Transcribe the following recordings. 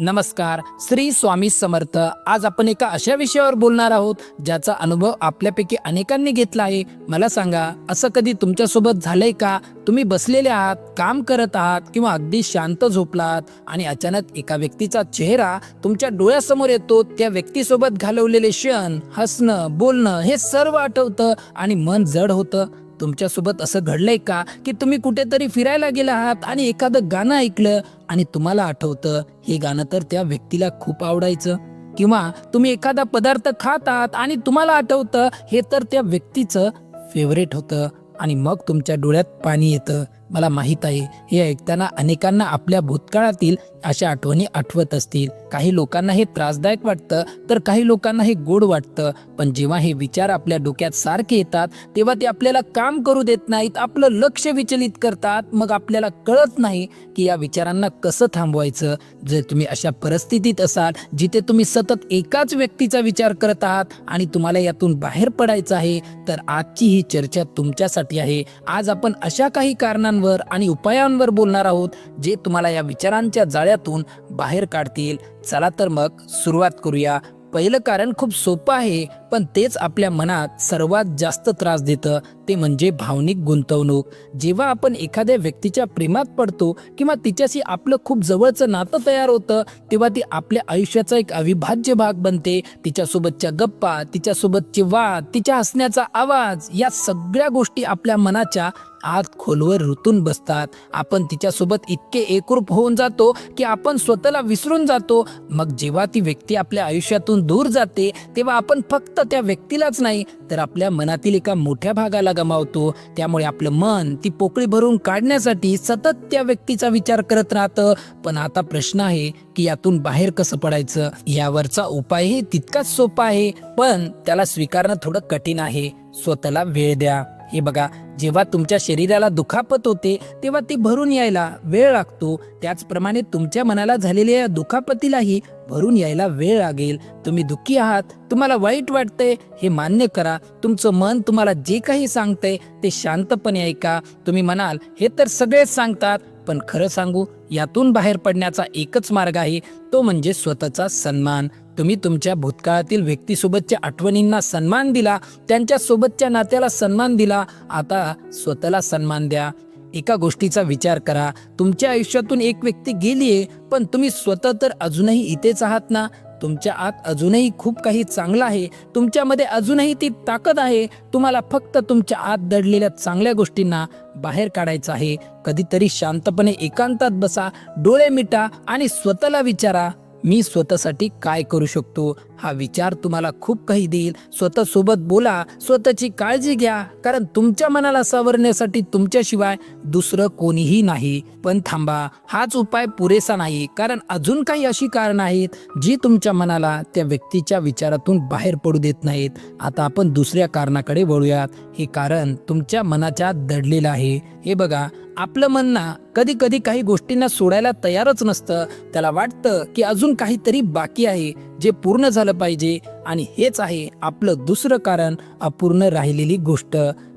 नमस्कार श्री स्वामी समर्थ. आज आपण एका अशा विषयावर बोलणार आहोत ज्याचा अनुभव आपल्यापैकी अनेकांनी घेतला आहे. मला सांगा असं कधी तुमच्यासोबत झालंय का? तुम्ही बसलेले आहात काम करत आहात किंवा अगदी शांत झोपलात आणि अचानक एका व्यक्तीचा चेहरा तुमच्या डोळ्यासमोर येतो त्या व्यक्तीसोबत घालवलेले क्षण हसणं बोलणं हे सर्व आठवतं आणि मन जड होतं. तुमच्यासोबत असं घडलंय का? की तुम्ही कुठेतरी फिरायला गेला आहात आणि एखादं गाणं ऐकलं आणि तुम्हाला आठवतं हे गाणं तर त्या व्यक्तीला खूप आवडायचं. किंवा तुम्ही एखादा पदार्थ खात आहात आणि तुम्हाला आठवतं हे तर त्या व्यक्तीचं फेवरेट होतं आणि मग तुमच्या डोळ्यात पाणी येतं. मला माहीत आहे हे ऐकताना अनेकांना आपल्या भूतकाळातील अशा आठवणी आठवत असतील. काही लोकांना हे त्रासदायक वाटतं तर काही लोकांना हे गोड वाटतं. पण जेव्हा हे विचार आपल्या डोक्यात सारखे येतात तेव्हा ते आपल्याला काम करू देत नाहीत आपलं लक्ष विचलित करतात. मग आपल्याला कळत नाही की या विचारांना कसं थांबवायचं. जर तुम्ही अशा परिस्थितीत असाल जिथे तुम्ही सतत एकाच व्यक्तीचा विचार करत आहात आणि तुम्हाला यातून बाहेर पडायचं आहे तर आजची ही चर्चा तुमच्यासाठी आहे. आज आपण अशा काही कारणांना कारणांवर आणि उपायांवर बोलणार आहोत जे तुम्हाला या विचारांच्या जाळ्यातून बाहेर काढतील. चला तर मग सुरुवात करूया. पहिलं कारण खूप सोपं आहे पण तेच आपल्या मनात सर्वात जास्त त्रास देतं. ते म्हणजे भावनिक गुंतवणूक. जेव्हा आपण एखाद्या व्यक्तीच्या प्रेमात पडतो किंवा तिच्याशी आपलं खूप जवळचं नातं तयार होतं तेव्हा ती आपल्या आयुष्याचा एक अविभाज्य भाग बनते. तिच्यासोबतच्या गप्पा तिच्यासोबतचे वाद तिच्या हसण्याचा आवाज या सगळ्या गोष्टी आपल्या मनाच्या आत खोलवर रुतून बसतात. आपण तिच्यासोबत इतके एकरूप होऊन जातो की आपण स्वतःला विसरून जातो. मग जेव्हा ती व्यक्ती आपल्या आयुष्यातून दूर जाते तेव्हा आपण फक्त त्या व्यक्तीलाच नाही तर आपल्या मनातील एका मोठ्या भागाला गमावतो. त्यामुळे आपलं मन ती पोकळी भरून काढण्यासाठी सतत त्या व्यक्तीचा विचार करत राहतं. पण आता प्रश्न आहे की यातून बाहेर कसं पडायचं? यावरचा उपायही तितकाच सोपा आहे. पण त्याला स्वीकारणं थोडं कठीण आहे. स्वतःला वेळ द्या. हे बघा जेव्हा तुमच्या शरीराला दुखापत होते तेव्हा ती भरून यायला वेळ लागतो. त्याचप्रमाणे तुमच्या मनाला झालेल्या या दुखापतीलाही भरून यायला वेळ लागेल. तुम्ही दुःखी आहात तुम्हाला वाईट वाटतंय हे मान्य करा. तुमचं मन तुम्हाला जे काही सांगतंय ते शांतपणे ऐका. तुम्ही म्हणाल हे तर सगळेच सांगतात पण खरं सांगू यातून बाहेर पडण्याचा एकच मार्ग आहे तो म्हणजे स्वतःचा सन्मान. तुम्ही तुमच्या भूतकाळातील व्यक्तीसोबतच्या आठवणींना सन्मान दिला त्यांच्या सोबतच्या नात्याला सन्मान दिला आता स्वतःला सन्मान द्या. एका गोष्टीचा विचार करा तुमच्या आयुष्यातून एक व्यक्ती गेलीये पण तुम्ही स्वतः तर अजूनही इथेच आहात ना? तुमच्या आत अजूनही खूप काही चांगलं आहे. तुमच्यामध्ये अजूनही ती ताकद आहे. तुम्हाला फक्त तुमच्या आत दडलेल्या चांगल्या गोष्टींना बाहेर काढायचं आहे. कधीतरी शांतपणे एकांतात बसा डोळे मिटा आणि स्वतःला विचारा. मी स्वतःसाठी काय करू शकतो? हा विचार तुम्हाला खूप काही देईल. स्वतः सोबत बोला स्वतःची काळजी घ्या. कारण तुमच्या मनाला सावरण्यासाठी तुमच्याशिवाय दुसरं कोणीही नाही. पण थांबा हाच उपाय पुरेसा नाही. कारण अजून काही अशी कारणं आहेत जी तुमच्या मनाला त्या व्यक्तीच्या विचारातून बाहेर पडू देत नाहीत. आता आपण दुसऱ्या कारणाकडे वळूयात. हे कारण तुमच्या मनाच्या आत दडलेलं आहे. हे बघा आपलं म्हणणं कधी कधी काही गोष्टींना सोडायला तयारच नसतं. त्याला वाटतं की अजून काहीतरी बाकी आहे जे पूर्ण झालं पाहिजे आणि हेच आहे आपलं दुसरं कारण अपूर्ण राहिलेली गोष्ट.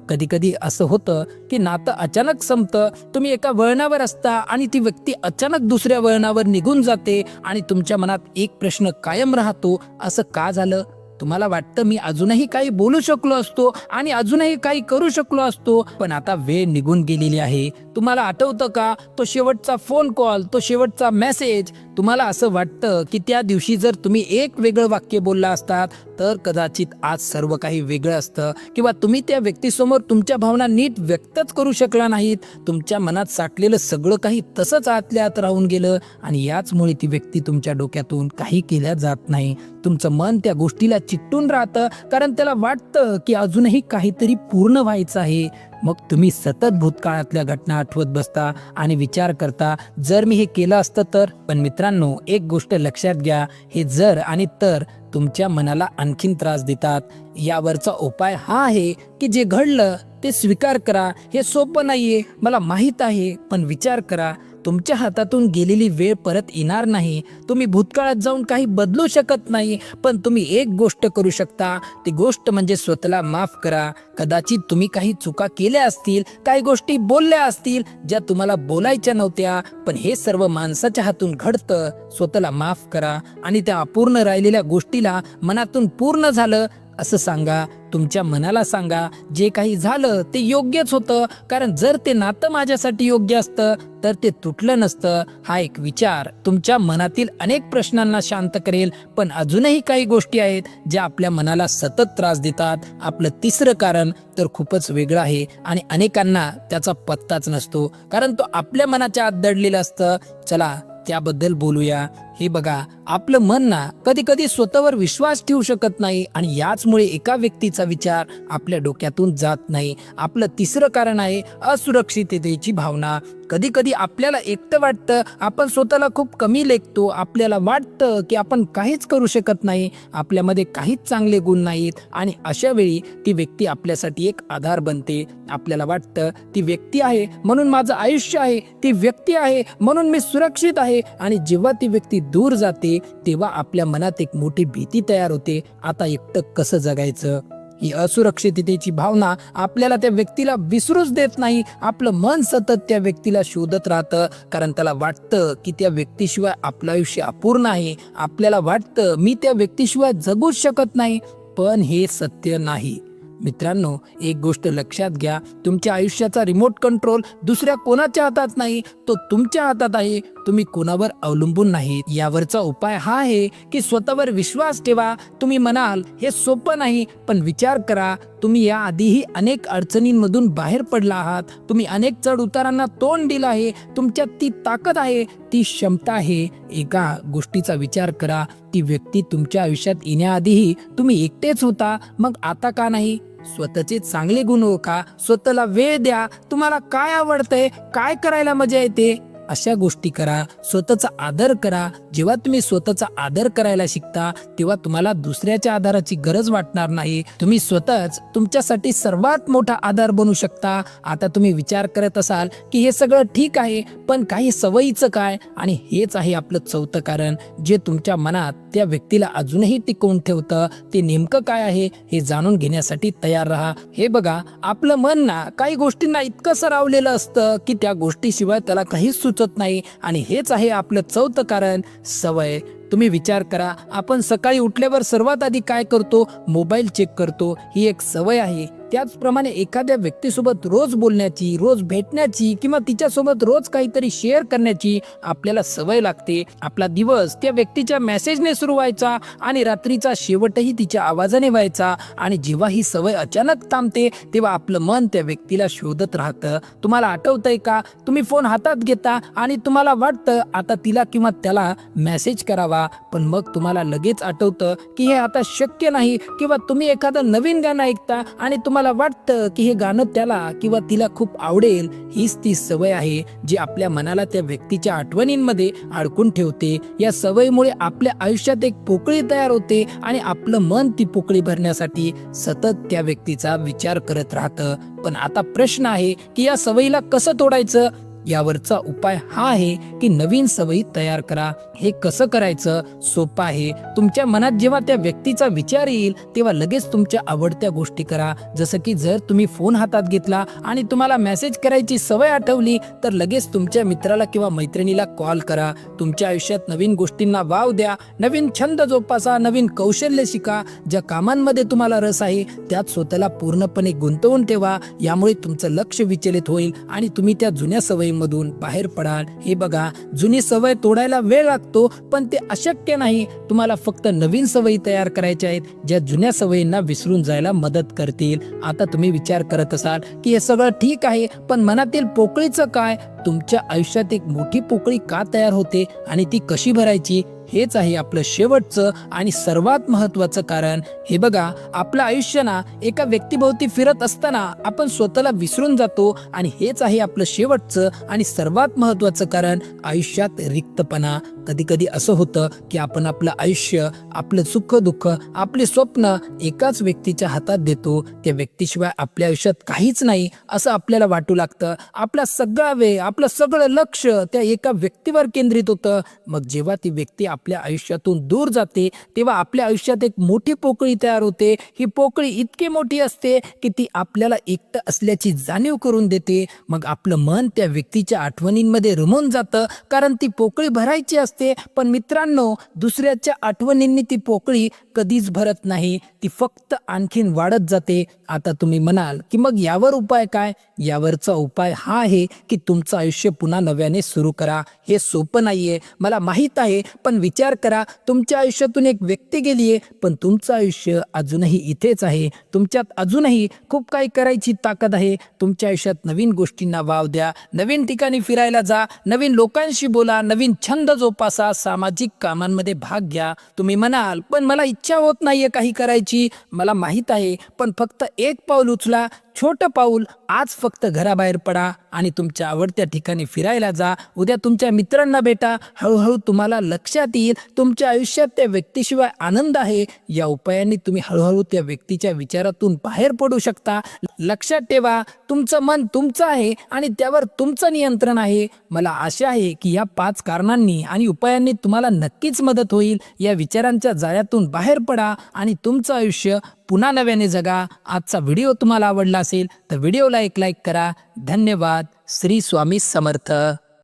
कधी कधी असं होतं की नातं अचानक संपतं तुम्ही एका वळणावर असता आणि ती व्यक्ती अचानक दुसऱ्या वळणावर निघून जाते आणि तुमच्या मनात एक प्रश्न कायम राहतो असं का झालं? तुम्हाला वाटतं मी अजूनही काही बोलू शकलो असतो आणि अजूनही काही करू शकलो असतो पण आता वेळ निघून गेलेली आहे. तुम्हाला आठवतं का? तो शेवटचा फोन कॉल तो शेवटचा मेसेज तुम्हाला असं वाटतं की त्या दिवशी जर तुम्ही एक वेगळं वाक्य बोलला असतात तर कदाचित आज सर्व काही वेगळं असतं. किंवा तुम्ही त्या व्यक्तीसमोर तुमच्या भावना नीट व्यक्तच करू शकला नाहीत. तुमच्या मनात साठलेलं सगळं काही तसंच आतल्या आत राहून गेलं आणि याचमुळे ती व्यक्ती तुमच्या डोक्यातून काही केल्या जात नाही. तुमचं मन त्या गोष्टीला चिकटून राहतं कारण त्याला वाटतं की अजूनही काहीतरी पूर्ण व्हायचं आहे. मग तुम्ही सतत भूतकाळातल्या घटना आठवत बसता आणि विचार करता जर मी हे केलं असतं तर? पण मित्रांनो एक गोष्ट लक्षात घ्या हे जर आणि तर तुमच्या मनाला आणखीन त्रास देतात. यावरचा उपाय हा आहे की जे घडलं ते स्वीकार करा. हे सोपं नाहीये मला माहीत आहे पण विचार करा. तुमच्या हातातून गेलेली वेळ परत येणार नाही. तुम्ही भूतकाळात जाऊन काही बदलू शकत नाही पण तुम्ही एक गोष्ट करू शकता. ती गोष्ट म्हणजे स्वतःला माफ करा. कदाचित तुम्ही काही चुका केल्या असतील काही गोष्टी बोलल्या असतील ज्या तुम्हाला बोलायच्या नव्हत्या पण हे सर्व माणसाच्या हातून घडतं. स्वतःला माफ करा. आणि त्या अपूर्ण राहिलेल्या गोष्टीला मनातून पूर्ण झालं असं सांगा तुमच्या मनाला सांगा जे काही झालं ते योग्यच होतं. कारण जर ते नातं माझ्यासाठी योग्य असतं तर ते तुटलं नसतं. हा एक विचार तुमच्या मनातील अनेक प्रश्नांना शांत करेल. पण अजूनही काही गोष्टी आहेत ज्या आपल्या मनाला सतत त्रास देतात. आपलं तिसरं कारण तर खूपच वेगळं आहे आणि अनेकांना त्याचा पत्ताच नसतो. कारण तो आपल्या मनाच्या आत दडलेलं असतं. चला त्याबद्दल बोलूया. हे बघा आपलं मन ना कधी कधी स्वतःवर विश्वास ठेवू शकत नाही आणि याचमुळे एका व्यक्तीचा विचार आपल्या डोक्यातून जात नाही. आपलं तिसरं कारण आहे असुरक्षिततेची भावना. कधी कधी आपल्याला एकटं वाटतं आपण स्वतःला खूप कमी लेखतो. आपल्याला वाटतं की आपण काहीच करू शकत नाही आपल्यामध्ये काहीच चांगले गुण नाहीत आणि अशा वेळी ती व्यक्ती आपल्यासाठी एक आधार बनते. आपल्याला वाटतं ती व्यक्ती आहे म्हणून माझं आयुष्य आहे ती व्यक्ती आहे म्हणून मी सुरक्षित आहे. आणि जेव्हा ती व्यक्ती दूर जाते तेव्हा आपल्या मनात एक मोठी भीती तयार होते. आता एकटं कसं जगायचं? ही असुरक्षिततेची भावना आपल्याला त्या व्यक्तीला विसरूच देत नाही. आपलं मन सतत त्या व्यक्तीला शोधत राहतं. कारण त्याला वाटतं की त्या व्यक्तीशिवाय आपलं आयुष्य अपूर्ण आहे. आपल्याला वाटतं मी त्या व्यक्तीशिवाय जगूच शकत नाही. पण हे सत्य नाही. मित्रांनो एक गोष्ट लक्षात घ्या. तुमच्या आयुष्याचा रिमोट कंट्रोल दुसऱ्या कोणाच्या हातात नाही तो तुमच्या हातात आहे. तुम्ही कोणावर अवलंबून नाही यावरचा उपाय हा आहे की स्वतःवर विश्वास ठेवा. तुम्ही म्हणाल हे सोपं नाही. पण विचार करा तुम्ही या आधीही अनेक अडचणींमधून बाहेर पडला आहात. तुम्ही अनेक चढ उतारांना तोंड दिलं आहे. तुमच्यात ती ताकद आहे ती क्षमता आहे. एका गोष्टीचा विचार करा ती व्यक्ती तुमच्या आयुष्यात येण्याआधीही तुम्ही एकटेच होता. मग आता का नाही? स्वतःचे चांगले गुण हो का? स्वतःला वेळ द्या. तुम्हाला काय आवडतंय? काय करायला मजा येते? अशा गोष्टी करा स्वतःचा आदर करा. जेव्हा तुम्ही स्वतःचा आदर करायला शिकता तेव्हा तुम्हाला दुसऱ्याच्या आधाराची गरज वाटणार नाही. तुम्ही स्वतःच तुमच्यासाठी सर्वात मोठा आधार बनू शकता. आता तुम्ही विचार करत असाल की हे सगळं ठीक आहे पण काही सवयीचं काय? आणि हेच आहे आपलं चौथं कारण जे तुमच्या मनात त्या व्यक्तीला अजूनही टिकवून ठेवतं. ते नेमकं काय आहे हे जाणून घेण्यासाठी तयार राहा. हे बघा आपलं मन ना काही गोष्टींना इतकं सरावलेलं असतं की त्या गोष्टीशिवाय त्याला काहीच सुचत नाही आणि हेच आहे आपलं चौथं कारण. सवय. तुम्ही विचार करा आपण सकाळी उठल्यावर सर्वात आधी काय करतो? मोबाईल चेक करतो. ही एक सवय आहे. त्याचप्रमाणे एखाद्या व्यक्तीसोबत रोज बोलण्याची रोज भेटण्याची किंवा तिच्यासोबत रोज काहीतरी शेअर करण्याची आपल्याला सवय लागते. आपला दिवस त्या व्यक्तीच्या मेसेजने सुरू व्हायचा आणि रात्रीचा शेवटही तिच्या आवाजाने व्हायचा आणि जेव्हा ही सवय अचानक थांबते तेव्हा आपलं मन त्या व्यक्तीला शोधत राहतं. तुम्हाला आठवतंय का? तुम्ही फोन हातात घेता आणि तुम्हाला वाटतं आता तिला किंवा त्याला मेसेज करावा पण मग तुम्हाला लगेच आठवतं की हे आता शक्य नाही किंवा तुम्ही एखादं नवीन गाणं ऐकता आणि तुम्हाला वाटतं की हे गाणं त्याला किंवा तिला खूप आवडेल हीच ती सवय आहे जी आपल्या मनाला त्या व्यक्तीच्या आठवणींमध्ये अडकून ठेवते. या सवयीमुळे आपल्या आयुष्यात एक पोकळी तयार होते आणि आपलं मन ती पोकळी भरण्यासाठी सतत त्या व्यक्तीचा विचार करत राहतं. पण आता प्रश्न आहे की या सवयीला कसं तोडायचं? यावरचा उपाय हा आहे की नवीन सवयी तयार करा. हे कसं करायचं? सोपं आहे. तुमच्या मनात जेव्हा त्या व्यक्तीचा विचार येईल तेव्हा लगेच तुमच्या आवडत्या गोष्टी करा. जसं की जर तुम्ही फोन हातात घेतला आणि तुम्हाला मेसेज करायची सवय आठवली तर लगेच तुमच्या मित्राला किंवा मैत्रिणीला कॉल करा. तुमच्या आयुष्यात नवीन गोष्टींना वाव द्या. नवीन छंद जोपासा नवीन कौशल्य शिका. ज्या कामांमध्ये तुम्हाला रस आहे त्यात स्वतःला पूर्णपणे गुंतवून ठेवा. यामुळे तुमचं लक्ष विचलित होईल आणि तुम्ही त्या जुन्या सवयी सवयीमधून बाहेर पडाल. हे बघा जुनी सवय तोडायला वेळ लागतो पण ते अशक्य नाही. तुम्हाला फक्त नवीन सवयी तयार करायच्या आहेत ज्या जुन्या सवयींना विसरून जायला मदत करतील. आता तुम्ही विचार करत असाल की हे सगळं ठीक आहे पण मनातील पोकळीचं काय? तुमच्या आयुष्यात एक मोठी पोकळी का तयार होते आणि ती कशी भरायची? हेच आहे आपलं शेवटचं आणि सर्वात महत्वाचं कारण. हे बघा आपलं आयुष्य ना एका व्यक्तीभोवती फिरत असताना आपण स्वतःला विसरून जातो आणि हेच आहे आपलं शेवटचं आणि सर्वात महत्वाचं कारण आयुष्यात रिक्तपणा. कधी कधी असं होतं की आपण आपलं आयुष्य आपलं सुख दुःख आपले स्वप्न एकाच व्यक्तीच्या हातात देतो. त्या व्यक्तीशिवाय आपल्या आयुष्यात काहीच नाही असं आपल्याला वाटू लागतं. आपला सगळा वेळ आपलं सगळं लक्ष त्या एका व्यक्तीवर केंद्रित होतं. मग जेव्हा ती व्यक्ती आपल्या आयुष्यातून दूर जाते तेव्हा आपल्या आयुष्यात एक मोठी पोकळी तयार होते. ही पोकळी इतकी मोठी असते की ती आपल्याला एकटं असल्याची जाणीव करून देते. मग आपलं मन त्या व्यक्तीच्या आठवणींमध्ये रमून जातं कारण ती पोकळी भरायची असते. पण मित्रांनो दुसऱ्याच्या आठवणींनी ती पोकळी कधीच भरत नाही. ती फक्त आणखीन वाढत जाते. आता तुम्ही म्हणाल की मग यावर उपाय काय? यावरचा उपाय हा आहे की तुमचं आयुष्य पुन्हा नव्याने सुरू करा. हे सोपं नाहीये. मला माहीत आहे पण विचार करा. तुमच्या आयुष्यातून एक व्यक्ती गेली आहे पण तुमचं आयुष्य अजूनही इथेच आहे. तुमच्यात अजूनही खूप काही करायची ताकद आहे. तुमच्या आयुष्यात नवीन गोष्टींना वाव द्या. नवीन ठिकाणी फिरायला जा. नवीन लोकांशी बोला. नवीन छंद जोपासा. सामाजिक कामांमध्ये भाग घ्या. तुम्ही म्हणाल पण मला इच्छा होत नाहीये काही करायची. मला माहीत आहे पण फक्त एक पाऊल उचला. छोटं पाऊल आज फक्त घराबाहेर पडा आणि तुमच्या आवडत्या ठिकाणी फिरायला जा. उद्या तुमच्या मित्रांना भेटा. हळूहळू तुम्हाला लक्षात येईल तुमच्या आयुष्यात त्या व्यक्तीशिवाय आनंद आहे. या उपायांनी तुम्ही हळूहळू त्या व्यक्तीच्या विचारातून बाहेर पडू शकता. लक्षात ठेवा तुमचं मन तुमचं आहे आणि त्यावर तुमचं नियंत्रण आहे. मला आशा आहे की या पाच कारणांनी आणि उपायांनी तुम्हाला नक्कीच मदत होईल. या विचारांच्या जाळ्यातून बाहेर पडा आणि तुमचं आयुष्य पुन्हा नव्याने जगा. आजचा व्हिडिओ तुम्हाला आवडला असेल तर व्हिडिओला एक लाईक करा. धन्यवाद. श्री स्वामी समर्थ.